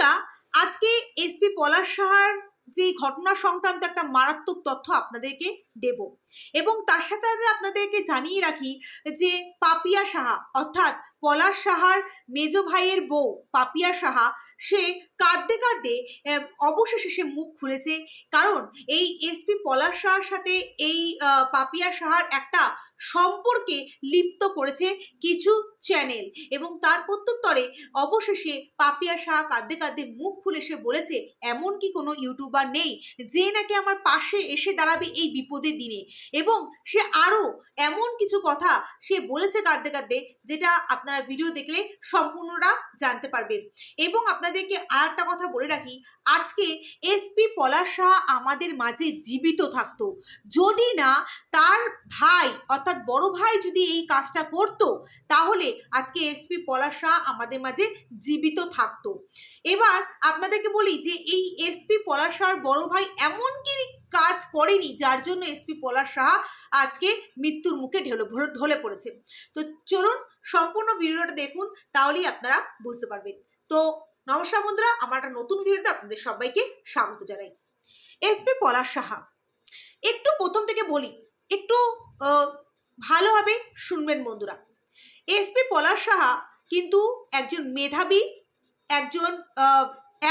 বন্ধুরা, আজকে এসপি পলাশ সাহার যে ঘটনা সংক্রান্ত একটা মারাত্মক তথ্য আপনাদেরকে দেব। এবং তার সাথে আপনাদেরকে জানিয়ে রাখি যে পাপিয়া সাহা, অর্থাৎ পলাশ সাহার মেজ ভাইয়ের বউ পাপিয়া সাহা, সে কাঁদতে কাঁদতে অবশেষে সে মুখ খুলেছে। কারণ এই এসপি পলাশ সাহার সাথে এই পাপিয়া সাহার একটা সম্পর্কে লিপ্ত করেছে কিছু চ্যানেল এবং তার প্রত্যুত্তরে অবশেষে পাপিয়া শাহ কাঁদতে কাঁদতে মুখ খুলে সে বলেছে, এমন কি কোনো ইউটিউবার নেই যে নাকি আমার পাশে এসে দাঁড়াবে এই বিপদের দিনে? এবং সে আরও এমন কিছু কথা সে বলেছে কাঁদতে কাঁদতে, যেটা আপনারা ভিডিও দেখলে সম্পূর্ণরা জানতে পারবেন। এবং আপনাদেরকে আর একটা কথা বলে রাখি, আজকে এসপি পলাশ শাহ আমাদের মাঝে জীবিত থাকতো। যদি না, তার ভাই অর্থাৎ বড় ভাই যদি এই কাজটা করতো, তাহলে আজকে এসপি পলাশ আমাদের মাঝে জীবিত থাকতো। এবার আপনাদেরকে বলি যে, এই এসপি পলাশ শাহর বড় ভাই এমন কি কাজ করেনি, যার জন্য এসপি পলাশ শাহ আজকে মৃত্যুর মুখে ঢেলে ঢলে পড়েছে। তো চলুন সম্পূর্ণ ভিডিওটা দেখুন, তাহলেই আপনারা বুঝতে পারবেন। তো নমস্কার বন্ধুরা, আমার একটা নতুন ভিডিওতে আপনাদের সবাইকে স্বাগত জানাই। এসপি পলাশ সাহা একটু প্রথম থেকে বলি, একটু ভালোভাবে শুনবেন বন্ধুরা। এসপি পলাশ সাহা কিন্তু একজন মেধাবী, একজন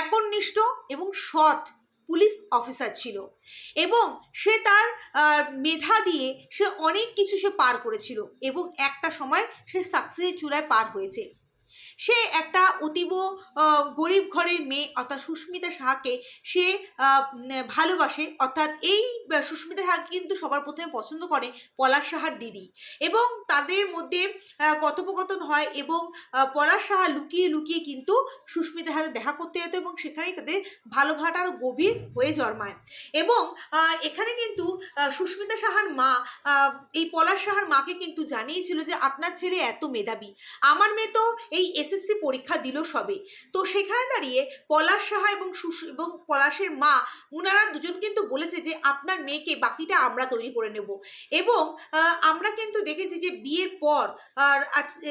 একনিষ্ঠ এবং সৎ পুলিশ অফিসার ছিল এবং সে তার মেধা দিয়ে সে অনেক কিছু সে পার করেছিল এবং একটা সময় সে সাকসেসের চূড়ায় পার হয়েছে। সে একটা অতীব গরিব ঘরের মেয়ে, অর্থাৎ সুস্মিতা সাহাকে সে ভালোবাসে। অর্থাৎ এই সুস্মিতা সাহাকে কিন্তু সবার প্রথমে পছন্দ করে পলাশ সাহার দিদি। এবং তাদের মধ্যে কথোপকথন হয় এবং পলাশ সাহা লুকিয়ে লুকিয়ে কিন্তু সুস্মিতা সাথে দেখা করতে যেত এবং সেখানেই তাদের ভালোবাসাটা আরও গভীর হয়ে জন্মায়। এবং এখানে কিন্তু সুস্মিতা সাহার মা এই পলাশ সাহার মাকে কিন্তু জানিয়েছিল যে, আপনার ছেলে এত মেধাবী। আমার মেয়ে তো এই এসএসসি পরীক্ষা দিল সবে। তো সেখানে দাঁড়িয়ে পলাশ সাহা এবং এবং পলাশের মা, উনারা দুজন কিন্তু বলেছে যে, আপনার মেয়েকে বাকিটা আমরা তৈরি করে নেব। এবং আমরা কিন্তু দেখেছি যে, বিয়ের পর, আর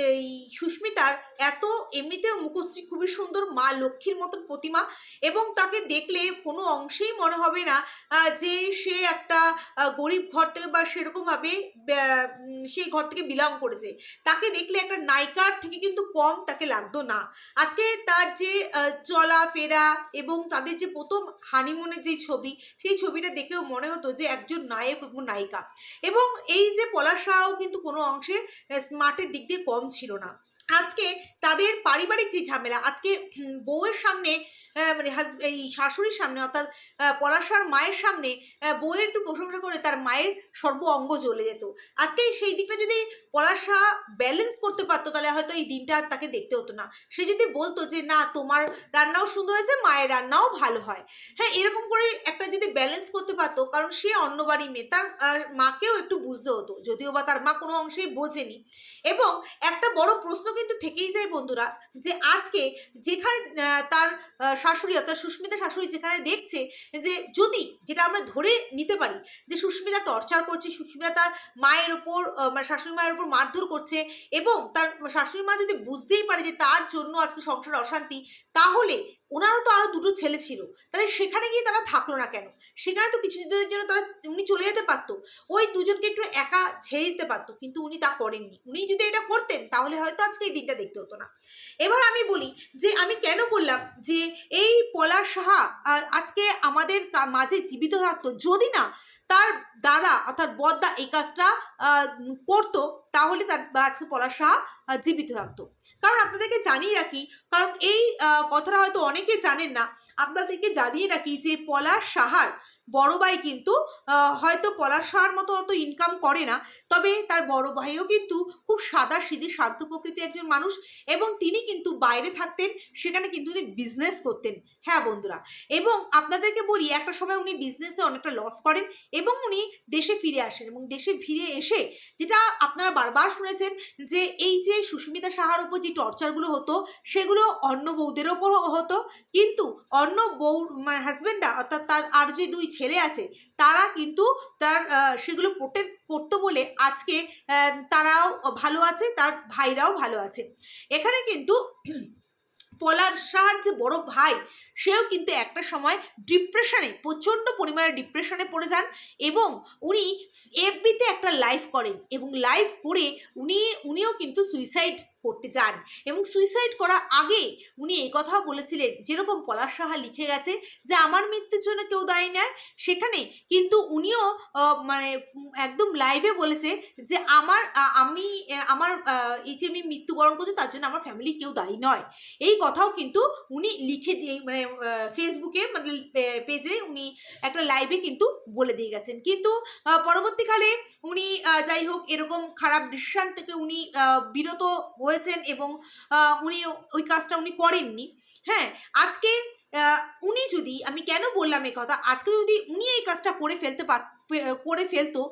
এই সুস্মিতার এত এমনিতেও মুখশ্রী খুবই সুন্দর, মা লক্ষ্মীর মতন প্রতিমা এবং তাকে দেখলে কোনো অংশেই মনে হবে না যে সে একটা গরিব ঘর থেকে বা সেরকমভাবে সেই ঘর থেকে বিলং করেছে। তাকে দেখলে একটা নায়িকার থেকে কিন্তু কম তাকে লাগতো না। আজকে তার যে চলা, ফেরা এবং তাদের যে প্রথম হানিমুনের যে ছবি, সেই ছবিটা দেখেও মনে হতো যে একজন নায়ক এবং নায়িকা। এবং এই যে পলাশাও কিন্তু কোনো অংশে স্মার্টের দিক দিয়ে কম ছিল না। আজকে তাদের পারিবারিক যে ঝামেলা, আজকে বউয়ের সামনে মানে হাজ- এই শাশুড়ির সামনে অর্থাৎ পলাশার মায়ের সামনে বউয়ের একটু প্রশংসা করে তার মায়ের সর্ব অঙ্গ জ্বলে যেত। আজকে সেই দিকটা যদি পলাশা ব্যালেন্স করতে পারতো, তাহলে হয়তো এই দিনটা আর তাকে দেখতে হতো না। সে যদি বলতো যে, না, তোমার রান্নাও সুন্দর হয়েছে, মায়ের রান্নাও ভালো হয়। হ্যাঁ এরকম করে একটা যদি ব্যালেন্স করতে পারতো, কারণ সে অন্য বাড়ি মেয়ে, তার মাকেও একটু বুঝতে হতো, যদিও বা তার মা কোনো অংশেই বোঝেনি। এবং একটা বড় প্রশ্ন কিন্তু থেকেই যায় বন্ধুরা, যে আজকে যেখানে তার শাশুড়ি অর্থাৎ সুস্মিতা শাশুড়ি যেখানে দেখছে যে যদি যেটা আমরা ধরে নিতে পারি যে সুস্মিতা টর্চার করছে, সুস্মিতা তার মায়ের ওপর মানে শাশুড়ি মায়ের ওপর মারধর করছে এবং তার শাশুড়ি মা যদি বুঝতেই পারে যে তার জন্য আজকে সংসার অশান্তি, তাহলে ওনারও তো আরও দুটো ছেলে ছিল। তাহলে সেখানে গিয়ে তারা থাকল না কেন? সেখানে তো কিছু দিনের জন্য তারা, উনি চলে যেতে পারতো। ওই দুজনকে একটু একা ছেড়ে দিতে পারতো, কিন্তু উনি তা করেননি। উনি যদি এটা করতেন, তাহলে হয়তো আজকে এই দিনটা দেখতে হতো না। এবার আমি বলি যে, আমি কেন বললাম যে এই পলাশ সাহা আজকে আমাদের মাঝে জীবিত থাকতো। যদি না তার দাদা অর্থাৎ বদ্দা এই কাজটা করতো, তাহলে তার আজকে পলাশ সাহা জীবিত থাকতো। কারণ আপনাদেরকে জানিয়ে রাখি, কারণ এই কথাটা হয়তো অনেকে জানেন না, আপনাদেরকে জানিয়ে রাখি যে পলাশ সাহার বড় ভাই কিন্তু হয়তো পলাশ সাহার মতো অত ইনকাম করে না। তবে তার বড় ভাইও কিন্তু খুব সাদা সিধি শান্ত প্রকৃতির একজন মানুষ এবং তিনি কিন্তু বাইরে থাকতেন, সেখানে কিন্তু উনি বিজনেস করতেন। হ্যাঁ বন্ধুরা, এবং আপনাদেরকে বলি, একটা সময় উনি বিজনেসে অনেকটা লস করেন এবং উনি দেশে ফিরে আসেন এবং দেশে ফিরে এসে যেটা আপনারা বারবার শুনেছেন যে, এই যে সুস্মিতা সাহার উপর যে টর্চারগুলো হতো, সেগুলো অন্য বউদের ওপর হতো। কিন্তু অন্য বউ মানে হাজবেন্ডরা অর্থাৎ তার আর যে দুই ছেলে আছে, তারা কিন্তু তার সেগুলো প্রোটেক্ট করতো বলে আজকে তারাও ভালো আছে, তার ভাইরাও ভালো আছে। এখানে কিন্তু পলার সাহার যে বড় ভাই সেও কিন্তু একটা সময় ডিপ্রেশনে প্রচণ্ড পরিমাণে ডিপ্রেশনে পড়ে যান এবং উনি এফবিতে একটা লাইভ করেন এবং লাইভ করে উনি, উনিও কিন্তু সুইসাইড করতে চান এবং সুইসাইড করার আগে উনি এই কথাও বলেছিলেন, যেরকম পলাশ সাহা লিখে গেছে যে, আমার মৃত্যুর জন্য কেউ দায়ী নেয়। সেখানে কিন্তু উনিও মানে একদম লাইভে বলেছে যে, আমার আমি আমার এই যে আমি মৃত্যুবরণ করছি, তার জন্য আমার ফ্যামিলি কেউ দায়ী নয়। এই কথাও কিন্তু উনি লিখে দিয়ে মানে ফেসবুকে মানে পেজে উনি একটা লাইভে কিন্তু বলে দিয়ে গেছেন। কিন্তু পরবর্তীকালে উনি যাই হোক, এরকম খারাপ ডিসিশন থেকে উনি বিরত হয়েছেন এবং উনি ওই কাজটা উনি করেননি। হ্যাঁ আজকে উনি যদি, আমি কেন বললাম এ কথা? আজকে যদি উনি এই কাজটা করে ফেলতে পার পে- করে ফেলতো।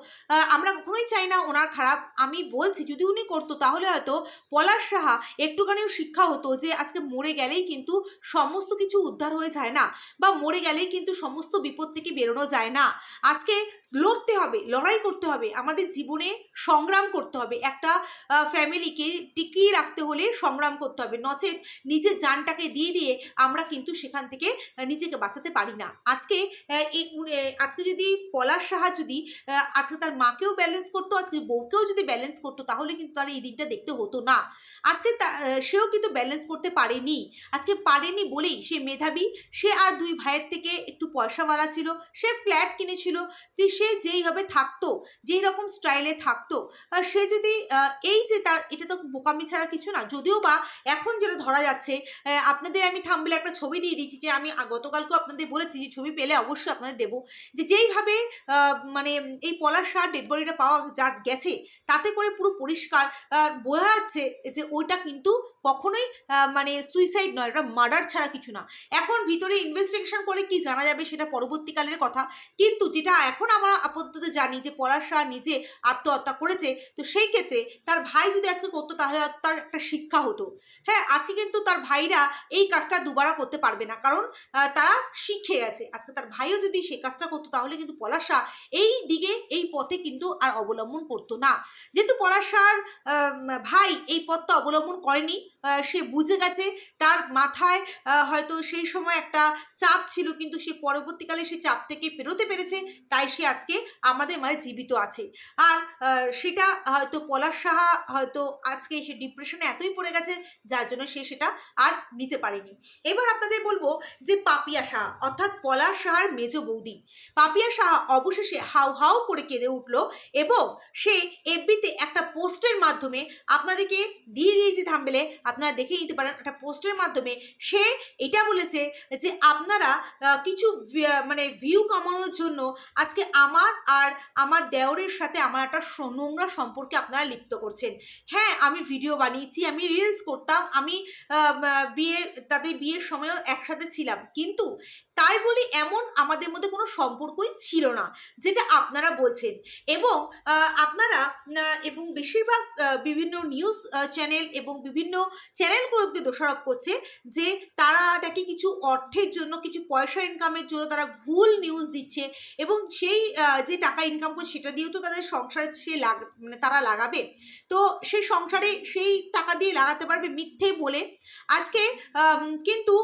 আমরা কখনোই চাই না ওনার খারাপ। আমি বলছি, যদি উনি করতো তাহলে হয়তো পলাশ সাহা একটুখানিও শিক্ষা হতো যে, আজকে মরে গেলেই কিন্তু সমস্ত কিছু উদ্ধার হয়ে যায় না বা মরে গেলেই কিন্তু সমস্ত বিপদ থেকে বেরোনো যায় না। আজকে লড়তে হবে, লড়াই করতে হবে, আমাদের জীবনে সংগ্রাম করতে হবে। একটা ফ্যামিলিকে টিকিয়ে রাখতে হলে সংগ্রাম করতে হবে। নচেত নিজের জানটাকে দিয়ে দিয়ে আমরা কিন্তু সেখান থেকে নিজেকে বাঁচাতে পারি না। আজকে আজকে যদি পলাশ সাহা যদি আজকে তার মাকেও ব্যালেন্স করতো, আজকে বউকেও যদি ব্যালেন্স করতো, তাহলে কিন্তু তার এই দিনটা দেখতে হতো না। আজকে সেও কিন্তু ব্যালেন্স করতে পারেনি। আজকে পারেনি বলেই সে মেধাবী, সে আর দুই ভাইয়ের থেকে একটু পয়সাওয়ালা ছিল, সে ফ্ল্যাট কিনেছিল যে সে যেইভাবে থাকতো, যেই রকম স্টাইলে থাকতো সে যদি এই যে তার, এটা তো বোকামি ছাড়া কিছু না, যদিও বা এখন যেটা ধরা যাচ্ছে আপনাদের আমি থাম্বেলে একটা ছবি দিয়ে দিচ্ছি যে আমি, গতকালকেও আপনাদের বলেছি যে ছবি পেলে অবশ্যই আপনাদের দেবো, যে যেইভাবে মানে এই পলাশ সার ডেড বডিটা পাওয়া যা গেছে, তাতে করে পুরো পরিষ্কার বোঝা যাচ্ছে যে ওইটা কিন্তু কখনোই মানে সুইসাইড নয় এটা মার্ডার ছাড়া কিছু না। এখন ভিতরে ইনভেস্টিগেশন করে কি জানা যাবে সেটা পরবর্তীকালের কথা। কিন্তু যেটা এখন আমরা আপাতত জানি যে পলাশ নিজে আত্মহত্যা করেছে, তো সেই ক্ষেত্রে তার ভাই যদি আজকে করতো তাহলে তার একটা শিক্ষা হতো। হ্যাঁ আজকে কিন্তু তার ভাইরা এই কাজটা দুবারা করতে পারবে না। কারণ তারা শিখে গেছে আজকে তার ভাইও যদি সেই কাজটা করতো তাহলে কিন্তু পলাশ এই দিকে, এই পথে কিন্তু আর অবলম্বন করতো না। যেহেতু পলাশ শাহর ভাই এই পথটা অবলম্বন করেনি সে বুঝে গেছে, তার মাথায় হয়তো সেই সময় একটা চাপ ছিল, কিন্তু সে পরবর্তীকালে সে চাপ থেকে পেরোতে পেরেছে, তাই সে আজকে আমাদের মাঝে জীবিত আছে। আর সেটা হয়তো পলাশ সাহা হয়তো আজকে সে ডিপ্রেশনে এতই পড়ে গেছে, যার জন্য সে সেটা আর নিতে পারেনি। এবার আপনাদের বলব যে পাপিয়া সাহা, অর্থাৎ পলাশ সাহার মেজ বৌদি। পাপিয়া সাহা অবশেষে হাউ হাউ করে কেঁদে উঠল এবং সে এফবিতে একটা পোস্টের মাধ্যমে আপনাদেরকে দিয়ে দিয়েছি থাম্বেলে। আপনারা দেখে নিতে পারেন একটা পোস্টের মাধ্যমে। সে এটা বলেছে যে আপনারা কিছু মানে ভিউ কামানোর জন্য আজকে আমার আর আমার দেওরের সাথে আমার একটা নোংরা সম্পর্কে আপনারা লিপ্ত করছেন। হ্যাঁ আমি ভিডিও বানিয়েছি, আমি রিলস করতাম, আমি বিয়ে, তাদের বিয়ের সময়ও একসাথে ছিলাম। কিন্তু তাই বলি এমন আমাদের মধ্যে কোনো সম্পর্কই ছিল না, যেটা আপনারা বলছেন। এবং আপনারা এবং বেশিরভাগ বিভিন্ন নিউজ চ্যানেল এবং বিভিন্ন চ্যানেলগুলোকে দোষারোপ করছে যে তারা নাকি কিছু অর্থের জন্য, কিছু পয়সা ইনকামের জন্য তারা ভুল নিউজ দিচ্ছে এবং সেই যে টাকা ইনকাম করছে সেটা দিয়েও তো তাদের সংসারে সে লাগ মানে তারা লাগাবে। তো সেই সংসারে সেই টাকা দিয়ে লাগাতে পারবে মিথ্যে বলে। আজকে কিন্তু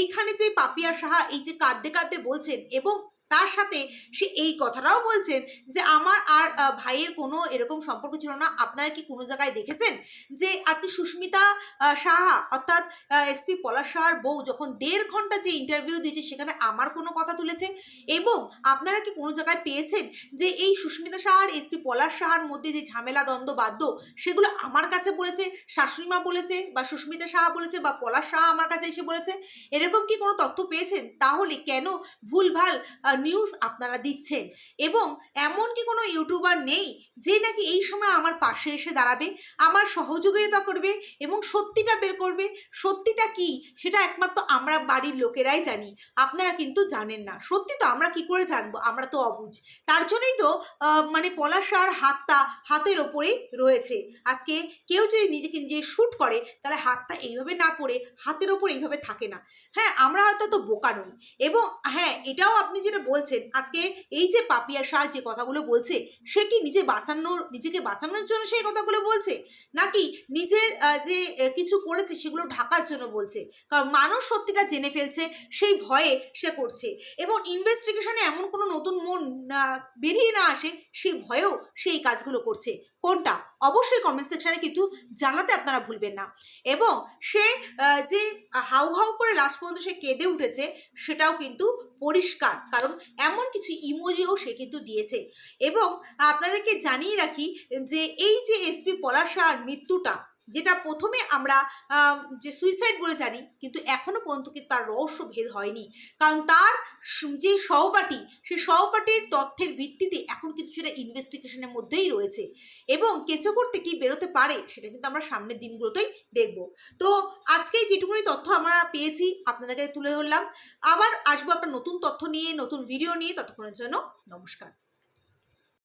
এইখানে যে পাপিয়া সাহা, এই যে কাঁদতে কাঁদতে বলছেন এবং তার সাথে সে এই কথাটাও বলছেন যে আমার আর ভাইয়ের কোনো এরকম সম্পর্ক ছিল না। আপনারা কি কোনো জায়গায় দেখেছেন যে আজকে সুস্মিতা সাহা অর্থাৎ এসপি পলাশ সাহার বউ যখন দেড় ঘণ্টা যে ইন্টারভিউ দিয়েছে সেখানে আমার কোনো কথা তুলেছে? এবং আপনারা কি কোনো জায়গায় পেয়েছেন যে এই সুস্মিতা সাহার এসপি পলাশ সাহার মধ্যে যে ঝামেলা, দ্বন্দ্ব বাদ্য সেগুলো আমার কাছে বলেছে, শাশুড়িমা বলেছে বা সুস্মিতা সাহা বলেছে বা পলাশ সাহা আমার কাছে এসে বলেছে? এরকম কি কোনো তথ্য পেয়েছেন? তাহলে কেন ভুলভাল নিউজ আপনারা দিচ্ছেন। এবং এমন কি কোনো ইউটিউবার নেই, যে নাকি এই সময় আমার পাশে এসে দাঁড়াবে, আমার সহযোগিতা করবে এবং সত্যিটা বের করবে। সত্যিটা কি? সেটা একমাত্র আমরা বাড়ির লোকেরাই জানি। আপনারা কিন্তু জানেন না। সত্যি তো আমরা কি করে জানব? আমরা তো অবুঝ। তার জন্যই তো মানে পলাশার হাতটা হাতের ওপরে রয়েছে। আজকে কেউ যদি নিজেকে নিজে শ্যুট করে, তাহলে হাতটা এইভাবে না পড়ে, হাতের ওপর এইভাবে থাকে না। হ্যাঁ আমরা হয়তো তো বোকা নই। এবং হ্যাঁ এটাও আপনি যেটা বলছেন, আজকে এই যে পাপিয়া শাহ যে কথাগুলো বলছে, সে কি নিজে বাঁচানোর, নিজেকে বাঁচানোর জন্য সেই কথাগুলো বলছে? নাকি নিজের যে কিছু করেছে সেগুলো ঢাকার জন্য বলছে? কারণ মানুষ সত্যিটা জেনে ফেলছে, সেই ভয়ে সে করছে। এবং ইনভেস্টিগেশনে এমন কোনো নতুন মন বেরিয়ে না আসে, সেই ভয়েও সেই কাজগুলো করছে। কোনটা? অবশ্যই কমেন্ট সেকশনে কিন্তু জানাতে আপনারা ভুলবেন না। এবং সে যে, হাউ হাউ করে লাস্ট পর্যন্ত সে কেঁদে উঠেছে, সেটাও কিন্তু পরিষ্কার। কারণ এমন কিছু ইমোজিও সে কিন্তু দিয়েছে। এবং আপনাদেরকে জানিয়ে রাখি যে, এই যে এসপি পলাশার মৃত্যুটা যেটা প্রথমে আমরা যে সুইসাইড বলে জানি, কিন্তু এখনও পর্যন্ত কিন্তু তার রহস্য ভেদ হয়নি। কারণ তার স- যে সহপাঠী সেই সহপাঠীর তথ্যের ভিত্তিতে এখন কিন্তু সেটা ইনভেস্টিগেশনের মধ্যেই রয়েছে। এবং কেঁচো করতে কি বেরোতে পারে, সেটা কিন্তু আমরা সামনের দিনগুলোতেই দেখব। তো আজকে যেটুকুনি তথ্য আমরা পেয়েছি, আপনাদেরকে তুলে ধরলাম। আবার আসব একটা নতুন তথ্য নিয়ে, নতুন ভিডিও নিয়ে, ততক্ষণের জন্য নমস্কার।